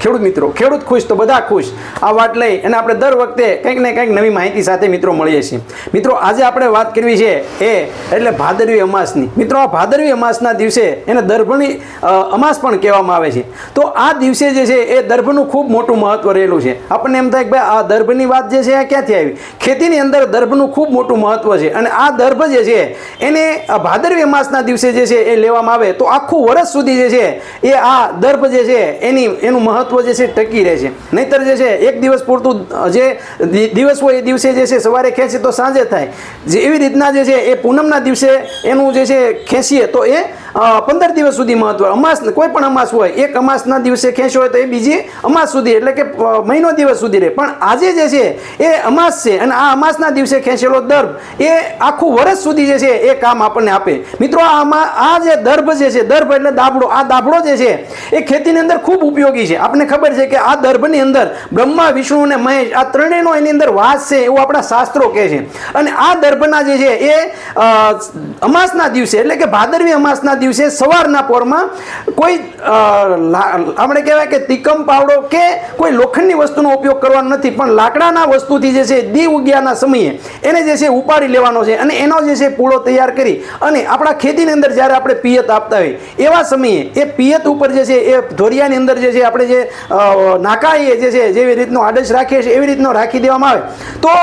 ખેડૂત મિત્રો, ખેડૂત ખુશ તો બધા ખુશ. આ વાત લઈ અને આપણે દર વખતે કંઈક ને કંઈક નવી માહિતી સાથે મિત્રો મળીએ છીએ. મિત્રો, આજે આપણે વાત કરવી છે એ એટલે ભાદરવી અમાસની. મિત્રો, આ ભાદરવી અમાસના દિવસે એને દર્ભની અમાસ પણ કહેવામાં આવે છે. તો આ દિવસે જે છે એ દર્ભનું ખૂબ મોટું મહત્વ રહેલું છે. આપણને એમ થાય કે ભાઈ આ દર્ભની વાત જે છે એ ક્યાંથી આવી? ખેતીની અંદર દર્ભનું ખૂબ મોટું મહત્વ છે. અને આ દર્ભ જે છે એને ભાદરવી અમાસના દિવસે જે છે એ લેવામાં આવે તો આખું વર્ષ સુધી જે છે એ આ દર્ભ જે છે એની, એનું મહત્વ જે છે ટકી રહે છે. નહીતર જે છે, એક દિવસ પૂરતું જે દિવસ હોય એ દિવસે જે છે સવારે ખેંચે તો સાંજે થાય. જે એવી રીતના જે છે એ પૂનમના દિવસે એનું જે છે ખેંચીએ તો એ પંદર દિવસ સુધી મહત્વ અમાસ કોઈ પણ અમાસ હોય, એક અમાસના દિવસે ખેંચ્યો હોય તો એ બીજી અમાસ સુધી, એટલે કે મહિનો દિવસ સુધી રહે. પણ આજે જે છે, એ અમાસ છે અને આ અમાસના દિવસે ખેંચેલો દર્ભ એ આખું વર્ષ સુધી જે છે, એ કામ આપણને આપે. મિત્રો આમાં આ જે દર્ભ જે છે દર્ભ એટલે દાબડો, આ દાબડો જે છે, એ ખેતીની અંદર ખૂબ ઉપયોગી છે. આપણને ખબર છે કે આ દર્ભની અંદર બ્રહ્મા, વિષ્ણુ અને મહેશ, આ ત્રણેયનો એની અંદર વાસ છે એવું આપણા શાસ્ત્રો કહે છે. અને આ દર્ભના જે છે, એ અમાસના દિવસે, એટલે કે ભાદરવી અમાસના દિવસે સવારના પોરમાં કોઈ આપણે કહેવાય કે તિકમ પાવડો કે કોઈ લોખંડની વસ્તુનો ઉપયોગ કરવાનો નથી, પણ લાકડાના વસ્તુથી જે છે, દી ઉગ્યાના સમયે એને જે છે, ઉપાડી લેવાનો છે અને એનો જે છે, પૂળો તૈયાર કરી અને આપણા ખેતીની અંદર જ્યારે આપણે પિયત આપતા હોય, એવા સમયે એ પિયત ઉપર જે છે, એ ધોરિયાની અંદર જે છે, આપણે જે નાકાઈએ જે છે, જેવી રીતનો આડશ રાખીએ છીએ, એવી રીતનો રાખી દેવામાં આવે. તો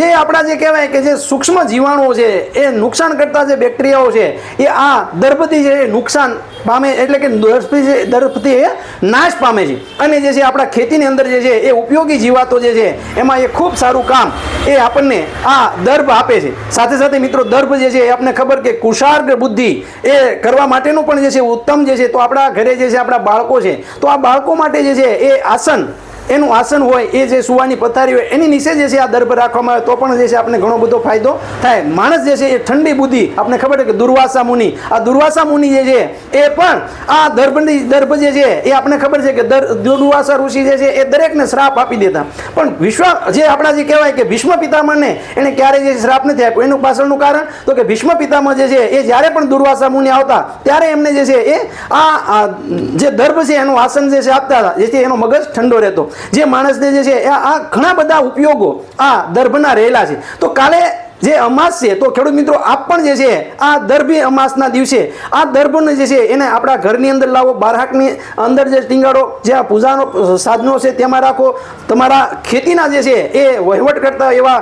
જે આપણા જે કહેવાય કે જે સૂક્ષ્મ જીવાણુઓ છે, એ નુકસાન કરતા જે બેક્ટેરિયાઓ છે, એ આ દર્ભથી એ નુકસાન પામે એટલે કે દર્ભથી છે દર્ભથી એ નાશ પામે છે અને જે છે આપણા ખેતીની અંદર જે છે એ ઉપયોગી જીવાતો જે છે એમાં એ ખૂબ સારું કામ એ આપણને આ દર્ભ આપે છે સાથે સાથે મિત્રો દર્ભ જે છે એ આપણને ખબર કે કુશાર્ગ બુદ્ધિ એ કરવા માટેનું પણ જે છે ઉત્તમ જે છે તો આપણા ઘરે જે છે આપણા બાળકો છે તો આ બાળકો માટે જે છે એ આસન એનું આસન હોય એ જે સુવાની પથારી હોય એની નીચે જે છે આ દર્ભ રાખવામાં આવે તો પણ જે છે આપણે ઘણો બધો ફાયદો થાય. માણસ જે છે એ ઠંડી બુદ્ધિ આપણે ખબર છે કે દુર્વાસા મુનિ, આ દુર્વાસા મુનિ જે છે એ પણ આ દર્ભની દર્ભ જે છે એ આપણે ખબર છે કે દર- દુર્વાસા ઋષિ જે છે એ દરેકને શ્રાપ આપી દેતા. પણ વિશ્વ, જે આપણા જે કહેવાય કે ભીષ્મ પિતામહને એને ક્યારે જે શ્રાપ નથી આપ્યો. એનું પાછળનું કારણ તો કે ભીષ્મ પિતામહ જે છે એ જ્યારે પણ દુર્વાસા મુનિ આવતા, ત્યારે એમને જે છે એ આ જે દર્ભ છે એનું આસન જે છે આપતા હતા, જેથી એનો મગજ ઠંડો રહેતો. જે માણસને જે છે, આ ઘણા બધા ઉપયોગો આ દર્ભના રહેલા છે. તો કાલે જે અમાસ છે, તો ખેડૂત મિત્રો, આપ પણ જે છે, આ દર્ભી અમાસના દિવસે આ દર્ભને જે છે, એને આપણા ઘરની અંદર લાવો બારહાકની અંદર જે ટીંગાડો, જે આ પૂજાનો સાધનો છે, તેમાં રાખો. તમારા ખેતીના જે છે, એ વહીવટ કરતા એવા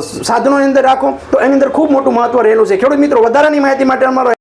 સાધનોની અંદર રાખો. તો એની અંદર ખૂબ મોટું મહત્વ રહેલું છે. ખેડૂત મિત્રો, વધારાની માહિતી માટે અમારો